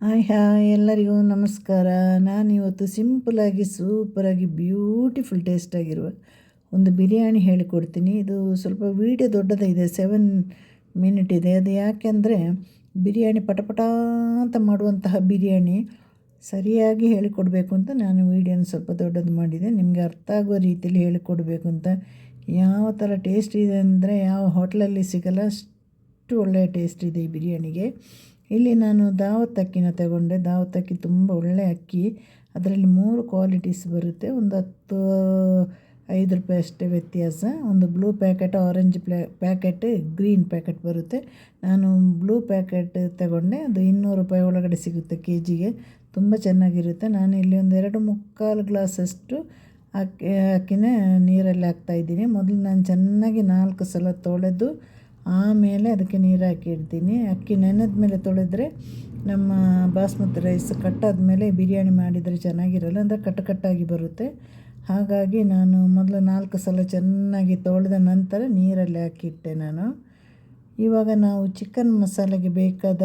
Hi hi ಎಲ್ಲರಿಗೂ ನಮಸ್ಕಾರ. ನಾನಿವತ್ತು ಸಿಂಪಲಾಗಿ ಸೂಪರಾಗಿ ಬ್ಯೂಟಿಫುಲ್ ಟೇಸ್ಟಾಗಿರುವ ಒಂದು ಬಿರಿಯಾನಿ ಹೇಳಿಕೊಡ್ತೀನಿ. ಇದು ಸ್ವಲ್ಪ ವೀಡಿಯೋ ದೊಡ್ಡದಿದೆ ಸೆವೆನ್ ಮಿನಿಟ್ ಇದೆ. ಅದು ಯಾಕೆಂದರೆ ಬಿರಿಯಾನಿ ಪಟಪಟ ಅಂತ ಮಾಡುವಂತಹ ಬಿರಿಯಾನಿ ಸರಿಯಾಗಿ ಹೇಳಿಕೊಡಬೇಕು ಅಂತ ನಾನು ವೀಡಿಯೋನ ಸ್ವಲ್ಪ ದೊಡ್ಡದು ಮಾಡಿದೆ. ನಿಮಗೆ ಅರ್ಥ ಆಗುವ ರೀತಿಯಲ್ಲಿ ಹೇಳಿಕೊಡಬೇಕು ಅಂತ. ಯಾವ ಥರ ಟೇಸ್ಟ್ ಇದೆ ಅಂದರೆ, ಯಾವ ಹೋಟ್ಲಲ್ಲಿ ಸಿಗಲ್ಲ, ಅಷ್ಟು ಒಳ್ಳೆಯ ಟೇಸ್ಟ್ ಇದೆ ಈ ಬಿರಿಯಾನಿಗೆ. ಇಲ್ಲಿ ನಾನು ದಾವತ್ ಅಕ್ಕಿನ ತಗೊಂಡೆ. ದಾವತ್ ಅಕ್ಕಿ ತುಂಬ ಒಳ್ಳೆ ಅಕ್ಕಿ. ಅದರಲ್ಲಿ ಮೂರು ಕ್ವಾಲಿಟೀಸ್ ಬರುತ್ತೆ. ಒಂದು ಹತ್ತು, ಐದು ರೂಪಾಯಿ ಅಷ್ಟೇ ವ್ಯತ್ಯಾಸ. ಒಂದು ಬ್ಲೂ ಪ್ಯಾಕೆಟ್ ಆರೆಂಜ್ ಪ್ಲ್ಯಾ ಪ್ಯಾಕೆಟ್ ಗ್ರೀನ್ ಪ್ಯಾಕೆಟ್ ಬರುತ್ತೆ. ನಾನು ಬ್ಲೂ ಪ್ಯಾಕೆಟ್ ತಗೊಂಡೆ. ಅದು ಇನ್ನೂರು ರೂಪಾಯಿ ಒಳಗಡೆ ಸಿಗುತ್ತೆ ಕೆ ಜಿಗೆ ತುಂಬ ಚೆನ್ನಾಗಿರುತ್ತೆ. ನಾನು ಇಲ್ಲಿ ಒಂದು ಎರಡು ಮುಕ್ಕಾಲು ಗ್ಲಾಸಷ್ಟು ಅಕ್ಕಿ, ಅಕ್ಕಿನ ನೀರಲ್ಲಿ ಹಾಕ್ತಾಯಿದ್ದೀನಿ ಮೊದಲು ನಾನು ಚೆನ್ನಾಗಿ ನಾಲ್ಕು ಸಲ ತೊಳೆದು ಆಮೇಲೆ ಅದಕ್ಕೆ ನೀರು ಹಾಕಿ ಇಡ್ತೀನಿ. ಅಕ್ಕಿ ನೆನೆದ ಮೇಲೆ ತೊಳೆದ್ರೆ ನಮ್ಮ ಬಾಸ್ಮತಿ ರೈಸ್ ಕಟ್ಟಾದ ಮೇಲೆ ಬಿರಿಯಾನಿ ಮಾಡಿದರೆ ಚೆನ್ನಾಗಿರಲ್ಲ, ಅಂದರೆ ಕಟ್ಟು ಕಟ್ಟಾಗಿ ಬರುತ್ತೆ. ಹಾಗಾಗಿ ನಾನು ಮೊದಲು ನಾಲ್ಕು ಸಲ ಚೆನ್ನಾಗಿ ತೊಳೆದ ನಂತರ ನೀರಲ್ಲಿ ಹಾಕಿಟ್ಟೆ ನಾನು. ಇವಾಗ ನಾವು ಚಿಕನ್ ಮಸಾಲೆಗೆ ಬೇಕಾದ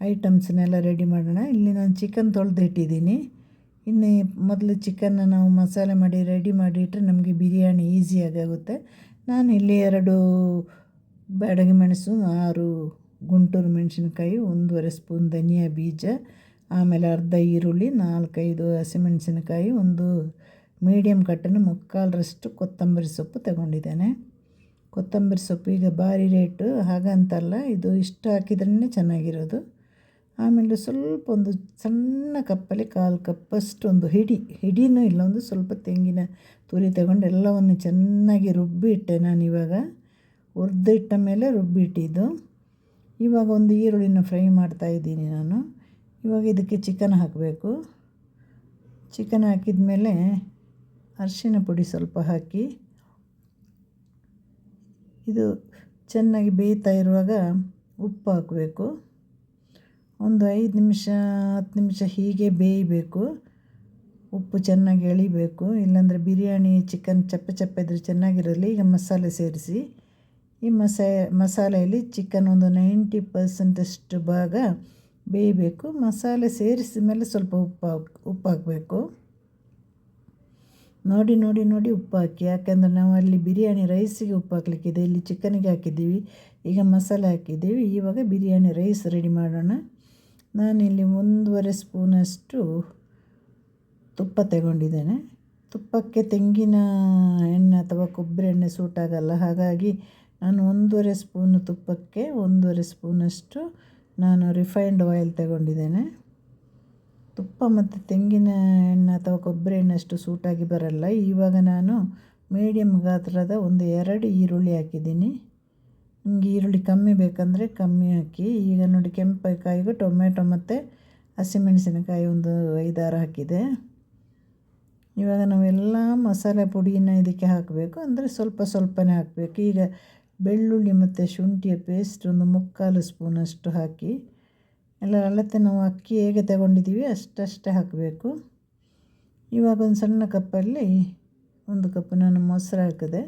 ಐಟಮ್ಸ್ನೆಲ್ಲ ರೆಡಿ ಮಾಡೋಣ. ಇಲ್ಲಿ ನಾನು ಚಿಕನ್ ತೊಳೆದು ಇಟ್ಟಿದ್ದೀನಿ ಇನ್ನು ಮೊದಲು ಚಿಕನ್ನ ನಾವು ಮಸಾಲೆ ಮಾಡಿ ರೆಡಿ ಮಾಡಿ ಇಟ್ಟರೆ ನಮಗೆ ಬಿರಿಯಾನಿ ಈಸಿಯಾಗಿ ಆಗುತ್ತೆ ನಾನು ಇಲ್ಲಿ ಎರಡು ಬ್ಯಾಡಗಿ ಮೆಣಸು, ಆರು ಗುಂಟೂರು ಮೆಣಸಿನ್ಕಾಯಿ, ಒಂದೂವರೆ ಸ್ಪೂನ್ ಧನಿಯಾ ಬೀಜ, ಆಮೇಲೆ ಅರ್ಧ ಈರುಳ್ಳಿ, ನಾಲ್ಕೈದು ಹಸಿಮೆಣಸಿನಕಾಯಿ, ಒಂದು ಮೀಡಿಯಮ್ ಕಟ್ಟನ್ನು ಮುಕ್ಕಾಲರಷ್ಟು ಕೊತ್ತಂಬರಿ ಸೊಪ್ಪು ತಗೊಂಡಿದ್ದೇನೆ. ಕೊತ್ತಂಬರಿ ಸೊಪ್ಪು ಈಗ ಭಾರಿ ರೇಟು, ಹಾಗಂತಲ್ಲ, ಇದು ಇಷ್ಟು ಹಾಕಿದ್ರೇ ಚೆನ್ನಾಗಿರೋದು. ಆಮೇಲೆ ಸ್ವಲ್ಪ ಒಂದು ಸಣ್ಣ ಕಪ್ಪಲ್ಲಿ ಕಾಲು ಕಪ್ಪಷ್ಟು ಒಂದು ಹಿಡಿ, ಹಿಡಿನೂ ಇಲ್ಲ, ಒಂದು ಸ್ವಲ್ಪ ತೆಂಗಿನ ತುರಿ ತಗೊಂಡು ಎಲ್ಲವನ್ನು ಚೆನ್ನಾಗಿ ರುಬ್ಬಿ ಇಟ್ಟೆ ನಾನಿವಾಗ. ಹುರಿದಿಟ್ಟ ಮೇಲೆ ರುಬ್ಬಿಟ್ಟಿದ್ದು. ಇವಾಗ ಒಂದು ಈರುಳ್ಳಿನ ಫ್ರೈ ಮಾಡ್ತಾಯಿದ್ದೀನಿ ನಾನು. ಇವಾಗ ಇದಕ್ಕೆ ಚಿಕನ್ ಹಾಕಬೇಕು. ಚಿಕನ್ ಹಾಕಿದ ಮೇಲೆ ಅರಿಶಿನ ಪುಡಿ ಸ್ವಲ್ಪ ಹಾಕಿ. ಇದು ಚೆನ್ನಾಗಿ ಬೇಯ್ತಾ ಇರುವಾಗ ಉಪ್ಪು ಹಾಕಬೇಕು. ಒಂದು ಐದು ನಿಮಿಷ, ಹತ್ತು ನಿಮಿಷ ಹೀಗೆ ಬೇಯಬೇಕು. ಉಪ್ಪು ಚೆನ್ನಾಗಿ ಎಳಿಬೇಕು. ಇಲ್ಲಾಂದರೆ ಬಿರಿಯಾನಿ ಚಿಕನ್ ಚಪ್ಪೆ ಚಪ್ಪೆ ಇದ್ದರೆ ಚೆನ್ನಾಗಿರಲಿ. ಈಗ ಮಸಾಲೆ ಸೇರಿಸಿ. ಈ ಮಸ, ಮಸಾಲೆಯಲ್ಲಿ ಚಿಕನ್ ಒಂದು ನೈಂಟಿ ಪರ್ಸೆಂಟಷ್ಟು ಭಾಗ ಬೇಯಬೇಕು. ಮಸಾಲೆ ಸೇರಿಸಿದ ಮೇಲೆ ಸ್ವಲ್ಪ ಉಪ್ಪು ಉಪ್ಪು ಹಾಕಬೇಕು. ನೋಡಿ ನೋಡಿ ನೋಡಿ ಉಪ್ಪು ಹಾಕಿ. ಯಾಕೆಂದರೆ ನಾವು ಅಲ್ಲಿ ಬಿರಿಯಾನಿ ರೈಸಿಗೆ ಉಪ್ಪು ಹಾಕಲಿಕ್ಕಿದೆ. ಇಲ್ಲಿ ಚಿಕನಿಗೆ ಹಾಕಿದ್ದೀವಿ. ಈಗ ಮಸಾಲೆ ಹಾಕಿದ್ದೀವಿ. ಇವಾಗ ಬಿರಿಯಾನಿ ರೈಸ್ ರೆಡಿ ಮಾಡೋಣ. ನಾನಿಲ್ಲಿ ಒಂದೂವರೆ ಸ್ಪೂನಷ್ಟು ತುಪ್ಪ ತಗೊಂಡಿದ್ದೇನೆ. ತುಪ್ಪಕ್ಕೆ ತೆಂಗಿನ ಎಣ್ಣೆ ಅಥವಾ ಕೊಬ್ಬರಿ ಎಣ್ಣೆ ಸೂಟ್ ಆಗಲ್ಲ. ಹಾಗಾಗಿ ನಾನು ಒಂದೂವರೆ ಸ್ಪೂನು ತುಪ್ಪಕ್ಕೆ ಒಂದೂವರೆ ಸ್ಪೂನಷ್ಟು ನಾನು ರಿಫೈನ್ಡ್ ಆಯಿಲ್ ತಗೊಂಡಿದ್ದೇನೆ. ತುಪ್ಪ ಮತ್ತು ತೆಂಗಿನ ಎಣ್ಣೆ ಅಥವಾ ಕೊಬ್ಬರಿ ಎಣ್ಣೆ ಅಷ್ಟು ಸೂಟಾಗಿ ಬರಲ್ಲ. ಇವಾಗ ನಾನು ಮೀಡಿಯಮ್ ಗಾತ್ರದ ಒಂದು ಎರಡು ಈರುಳ್ಳಿ ಹಾಕಿದ್ದೀನಿ. ನಿಮಗೆ ಈರುಳ್ಳಿ ಕಮ್ಮಿ ಬೇಕಂದರೆ ಕಮ್ಮಿ ಹಾಕಿ. ಈಗ ನೋಡಿ ಕೆಂಪು ಟೊಮೆಟೊ ಮತ್ತು ಹಸಿಮೆಣಸಿನಕಾಯಿ ಒಂದು ಐದಾರು ಹಾಕಿದೆ. ಇವಾಗ ನಾವೆಲ್ಲ ಮಸಾಲೆ ಪುಡಿನ ಇದಕ್ಕೆ ಹಾಕಬೇಕು. ಅಂದರೆ ಸ್ವಲ್ಪ ಸ್ವಲ್ಪನೇ ಹಾಕಬೇಕು. ಈಗ ಬೆಳ್ಳುಳ್ಳಿ ಮತ್ತು ಶುಂಠಿಯ ಪೇಸ್ಟ್ ಒಂದು ಮುಕ್ಕಾಲು ಸ್ಪೂನಷ್ಟು ಹಾಕಿ, ಎಲ್ಲ ಅಳತೆ ನಾವು ಅಕ್ಕಿ ಹೇಗೆ ತಗೊಂಡಿದ್ದೀವಿ ಅಷ್ಟಷ್ಟೇ ಹಾಕಬೇಕು. ಇವಾಗ ಒಂದು ಸಣ್ಣ ಕಪ್ಪಲ್ಲಿ ಒಂದು ಕಪ್ ನಾನು ಮೊಸರು ಹಾಕಿದೆ.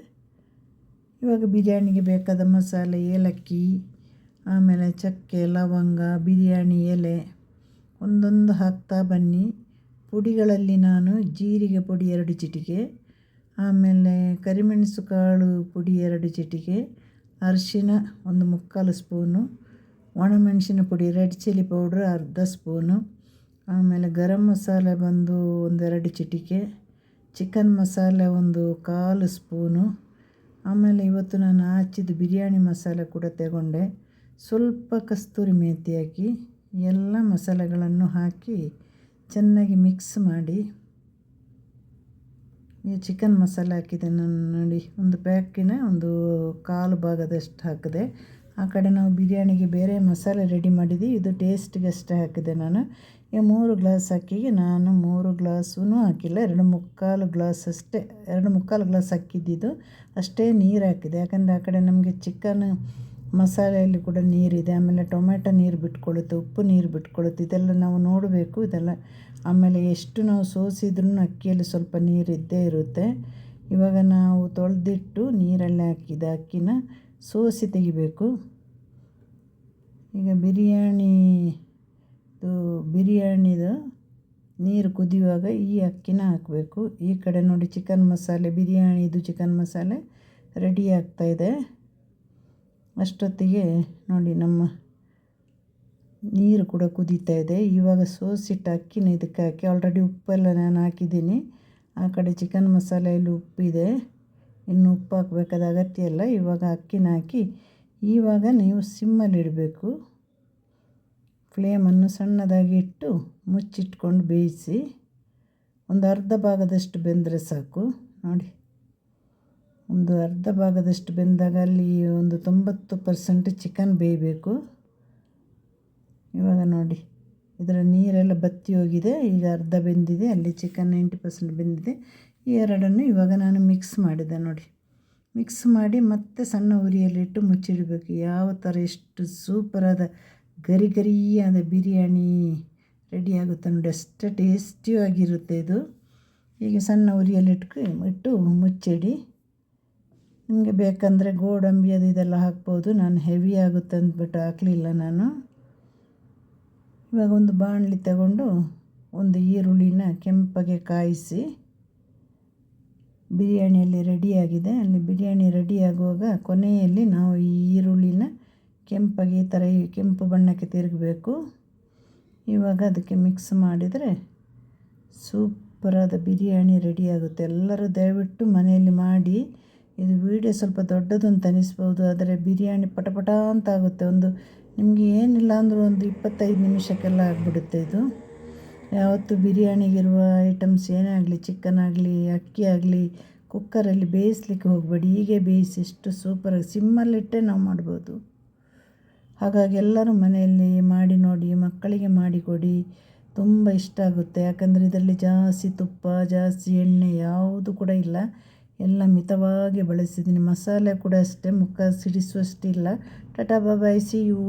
ಇವಾಗ ಬಿರಿಯಾನಿಗೆ ಬೇಕಾದ ಮಸಾಲೆ, ಏಲಕ್ಕಿ, ಆಮೇಲೆ ಚಕ್ಕೆ, ಲವಂಗ, ಬಿರಿಯಾನಿ, ಎಲೆ, ಒಂದೊಂದು ಹಾಕ್ತಾ ಬನ್ನಿ. ಪುಡಿಗಳಲ್ಲಿ ನಾನು ಜೀರಿಗೆ ಪುಡಿ ಎರಡು ಚಿಟಿಕೆ. ಆಮೇಲೆ ಕರಿಮೆಣಸು ಕಾಳು ಪುಡಿ ಎರಡು ಚಿಟಿಕೆ ಅರಿಶಿನ ಒಂದು ಮುಕ್ಕಾಲು ಸ್ಪೂನು, ಒಣಮೆಣಸಿನ ಪುಡಿ ರೆಡ್ ಚಿಲ್ಲಿ ಪೌಡ್ರ್ ಅರ್ಧ ಸ್ಪೂನು, ಆಮೇಲೆ ಗರಂ ಮಸಾಲೆ ಬಂದು ಒಂದೆರಡು ಚಿಟಿಕೆ, ಚಿಕನ್ ಮಸಾಲೆ ಒಂದು ಕಾಲು ಸ್ಪೂನು, ಆಮೇಲೆ ಇವತ್ತು ನಾನು ಹಚ್ಚಿದ ಬಿರಿಯಾನಿ ಮಸಾಲೆ ಕೂಡ ತಗೊಂಡೆ. ಸ್ವಲ್ಪ ಕಸ್ತೂರಿ ಮೇಥಿ ಹಾಕಿ ಎಲ್ಲ ಮಸಾಲೆಗಳನ್ನು ಹಾಕಿ ಚೆನ್ನಾಗಿ ಮಿಕ್ಸ್ ಮಾಡಿ ಈ ಚಿಕನ್ ಮಸಾಲೆ ಹಾಕಿದೆ ನಾನು ನೋಡಿ, ಒಂದು ಪ್ಯಾಕಿನ ಒಂದು ಕಾಲು ಭಾಗದಷ್ಟು ಹಾಕಿದೆ. ಆ ಕಡೆ ನಾವು ಬಿರಿಯಾನಿಗೆ ಬೇರೆ ಮಸಾಲೆ ರೆಡಿ ಮಾಡಿದ್ವಿ, ಇದು ಟೇಸ್ಟ್ಗೆ ಅಷ್ಟೇ ಹಾಕಿದೆ ನಾನು. ಈ ಮೂರು ಗ್ಲಾಸ್ ಅಕ್ಕಿಗೆ ನಾನು ಮೂರು ಗ್ಲಾಸೂ ಹಾಕಿಲ್ಲ, ಎರಡು ಮುಕ್ಕಾಲು ಗ್ಲಾಸ್ ಅಷ್ಟೇ, ಎರಡು ಮುಕ್ಕಾಲು ಗ್ಲಾಸ್ ಹಾಕಿದ್ದಿದ್ದು ಅಷ್ಟೇ ನೀರು ಹಾಕಿದೆ. ಯಾಕಂದರೆ ಆ ಕಡೆ ನಮಗೆ ಚಿಕನ್ ಮಸಾಲೆಯಲ್ಲಿ ಕೂಡ ನೀರಿದೆ, ಆಮೇಲೆ ಟೊಮೆಟೊ ನೀರು ಬಿಟ್ಕೊಳ್ಳುತ್ತೆ, ಉಪ್ಪು ನೀರು ಬಿಟ್ಕೊಳ್ಳುತ್ತೆ, ಇದೆಲ್ಲ ನಾವು ನೋಡಬೇಕು, ಇದೆಲ್ಲ. ಆಮೇಲೆ ಎಷ್ಟು ನಾವು ಸೋಸಿದ್ರೂ ಅಕ್ಕಿಯಲ್ಲಿ ಸ್ವಲ್ಪ ನೀರು ಇದ್ದೇ ಇರುತ್ತೆ. ಇವಾಗ ನಾವು ತೊಳೆದಿಟ್ಟು ನೀರಲ್ಲಿ ಹಾಕಿದ ಅಕ್ಕಿನ ಸೋಸಿ ತೆಗಿಬೇಕು. ಈಗ ಬಿರಿಯಾನಿ, ಇದು ಬಿರಿಯಾನಿದು ನೀರು ಕುದಿಯುವಾಗ ಈ ಅಕ್ಕಿನ ಹಾಕಬೇಕು. ಈ ಕಡೆ ನೋಡಿ ಚಿಕನ್ ಮಸಾಲೆ, ಬಿರಿಯಾನಿದು ಚಿಕನ್ ಮಸಾಲೆ ರೆಡಿ ಆಗ್ತಾಯಿದೆ ಅಷ್ಟೊತ್ತಿಗೆ ನೋಡಿ ನಮ್ಮ ನೀರು ಕೂಡ ಕುದೀತಾ ಇದೆ. ಇವಾಗ ಸೋಸಿಟ್ಟು ಅಕ್ಕಿನ ಇದಕ್ಕೆ ಹಾಕಿ ಆಲ್ರೆಡಿ ಉಪ್ಪೆಲ್ಲ ನಾನು ಹಾಕಿದ್ದೀನಿ. ಆ ಕಡೆ ಚಿಕನ್ ಮಸಾಲೆಯಲ್ಲಿ ಉಪ್ಪಿದೆ. ಇನ್ನು ಉಪ್ಪು ಹಾಕಬೇಕಾದ ಅಗತ್ಯ ಇಲ್ಲ. ಇವಾಗ ಅಕ್ಕಿನ ಹಾಕಿ, ಇವಾಗ ನೀವು ಸಿಮ್ಮಲ್ಲಿಡಬೇಕು ಫ್ಲೇಮನ್ನು ಸಣ್ಣದಾಗಿ ಇಟ್ಟು ಮುಚ್ಚಿಟ್ಕೊಂಡು ಬೇಯಿಸಿ, ಒಂದು ಅರ್ಧ ಭಾಗದಷ್ಟು ಬೆಂದರೆ ಸಾಕು. ನೋಡಿ. ಒಂದು ಅರ್ಧ ಭಾಗದಷ್ಟು ಬೆಂದಾಗ ಅಲ್ಲಿ ಒಂದು ತೊಂಬತ್ತು ಪರ್ಸೆಂಟ್ ಚಿಕನ್ ಬೇಯಬೇಕು. ಇವಾಗ ನೋಡಿ, ಇದರ ನೀರೆಲ್ಲ ಬತ್ತಿ ಹೋಗಿದೆ. ಈಗ ಅರ್ಧ ಬೆಂದಿದೆ, ಅಲ್ಲಿ ಚಿಕನ್ ನೈಂಟಿ ಪರ್ಸೆಂಟ್ ಬೆಂದಿದೆ. ಈ ಎರಡನ್ನು ಇವಾಗ ನಾನು ಮಿಕ್ಸ್ ಮಾಡಿದೆ ನೋಡಿ. ಮಿಕ್ಸ್ ಮಾಡಿ ಮತ್ತೆ ಸಣ್ಣ ಉರಿಯಲ್ಲಿಟ್ಟು ಮುಚ್ಚಿಡಬೇಕು. ಯಾವ ಥರ ಎಷ್ಟು ಸೂಪರಾದ ಗರಿ ಗರಿಯಾದ ಬಿರಿಯಾನಿ ರೆಡಿ ಆಗುತ್ತೆ ನೋಡಿ. ಅಷ್ಟು ಟೇಸ್ಟಿಯಾಗಿರುತ್ತೆ ಇದು. ಹೀಗೆ ಸಣ್ಣ ಉರಿಯಲ್ಲಿ ಇಟ್ಕೊ, ಇಟ್ಟು ಮುಚ್ಚಿಡಿ. ನಿಮಗೆ ಬೇಕಂದರೆ ಗೋಡಂಬಿ ಅದು ಇದೆಲ್ಲ ಹಾಕ್ಬೋದು. ನಾನು ಹೆವಿ ಆಗುತ್ತೆ ಅಂದ್ಬಿಟ್ಟು ಹಾಕಲಿಲ್ಲ ನಾನು. ಇವಾಗ ಒಂದು ಬಾಣಲಿ ತಗೊಂಡು ಒಂದು ಈರುಳ್ಳಿನ ಕೆಂಪಗೆ ಕಾಯಿಸಿ ಬಿರಿಯಾನಿಯಲ್ಲಿ ರೆಡಿಯಾಗಿದೆ ಅಲ್ಲಿ ಬಿರಿಯಾನಿ ರೆಡಿ ಆಗುವಾಗ ಕೊನೆಯಲ್ಲಿ ನಾವು ಈರುಳ್ಳಿನ ಕೆಂಪಗೆ ಈ ಥರ ಈ ಕೆಂಪು ಬಣ್ಣಕ್ಕೆ ತಿರುಗಬೇಕು. ಇವಾಗ ಅದಕ್ಕೆ ಮಿಕ್ಸ್ ಮಾಡಿದರೆ ಸೂಪರಾದ ಬಿರಿಯಾನಿ ರೆಡಿಯಾಗುತ್ತೆ ಎಲ್ಲರೂ ದಯವಿಟ್ಟು ಮನೆಯಲ್ಲಿ ಮಾಡಿ. ಇದು ವೀಡಿಯೋ ಸ್ವಲ್ಪ ದೊಡ್ಡದು ಅಂತ ಅನಿಸ್ಬೋದು ಆದರೆ ಬಿರಿಯಾನಿ ಪಟಪಟ ಅಂತ ಆಗುತ್ತೆ ಒಂದು ನಿಮಗೆ ಏನಿಲ್ಲ ಅಂದರೂ ಒಂದು ಇಪ್ಪತ್ತೈದು ನಿಮಿಷಕ್ಕೆಲ್ಲ ಆಗಿಬಿಡುತ್ತೆ ಇದು. ಯಾವತ್ತು ಬಿರಿಯಾನಿಗಿರುವ ಐಟಮ್ಸ್ ಏನೇ ಆಗಲಿ ಚಿಕನ್ ಆಗಲಿ ಅಕ್ಕಿ ಆಗಲಿ ಕುಕ್ಕರಲ್ಲಿ ಬೇಯಿಸ್ಲಿಕ್ಕೆ ಹೋಗಬೇಡಿ. ಹೀಗೆ ಬೇಯಿಸಿ ಎಷ್ಟು ಸೂಪರಾಗಿ ಸಿಮ್ಮಲ್ಲಿಟ್ಟೆ ನಾವು ಮಾಡ್ಬೋದು. ಹಾಗಾಗಿ ಎಲ್ಲರೂ ಮನೆಯಲ್ಲಿ ಮಾಡಿ ನೋಡಿ, ಮಕ್ಕಳಿಗೆ ಮಾಡಿಕೊಡಿ ತುಂಬ ಇಷ್ಟ ಆಗುತ್ತೆ. ಯಾಕಂದರೆ ಇದರಲ್ಲಿ ಜಾಸ್ತಿ ತುಪ್ಪ, ಜಾಸ್ತಿ ಎಣ್ಣೆ ಯಾವುದು ಕೂಡ ಇಲ್ಲ. ಎಲ್ಲ ಮಿತವಾಗಿ ಬಳಸಿದ್ದೀನಿ. ಮಸಾಲೆ ಕೂಡ ಅಷ್ಟೇ ಮುಖ ಸಿಡಿಸುವಷ್ಟಿಲ್ಲ. ಟಾಟಾ ಬಾಬಾಯ್ ಸಿ ಯು